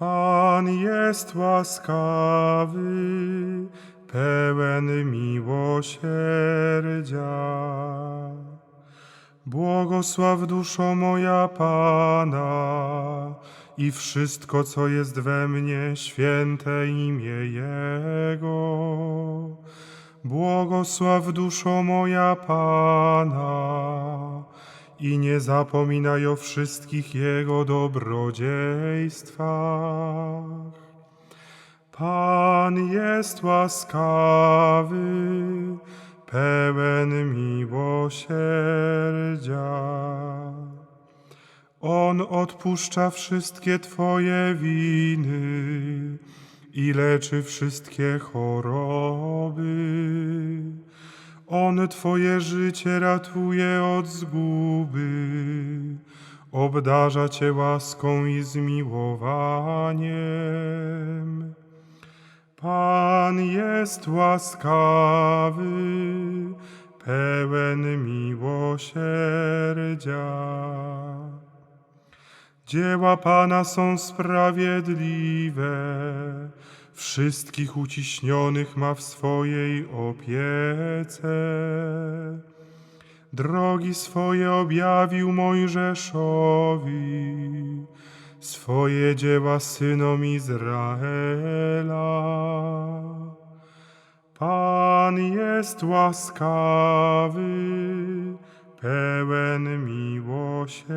Pan jest łaskawy, pełen miłosierdzia. Błogosław duszo moja Pana i wszystko, co jest we mnie, święte imię Jego. Błogosław duszo moja Pana i nie zapominaj o wszystkich Jego dobrodziejstwach. Pan jest łaskawy, pełen miłosierdzia. On odpuszcza wszystkie Twoje winy i leczy wszystkie choroby. On Twoje życie ratuje od zguby, obdarza Cię łaską i zmiłowaniem. Pan jest łaskawy, pełen miłosierdzia. Dzieła Pana są sprawiedliwe, wszystkich uciśnionych ma w swojej opiece. Drogi swoje objawił Mojżeszowi, swoje dzieła synom Izraela. Pan jest łaskawy, pełen miłosierdzia.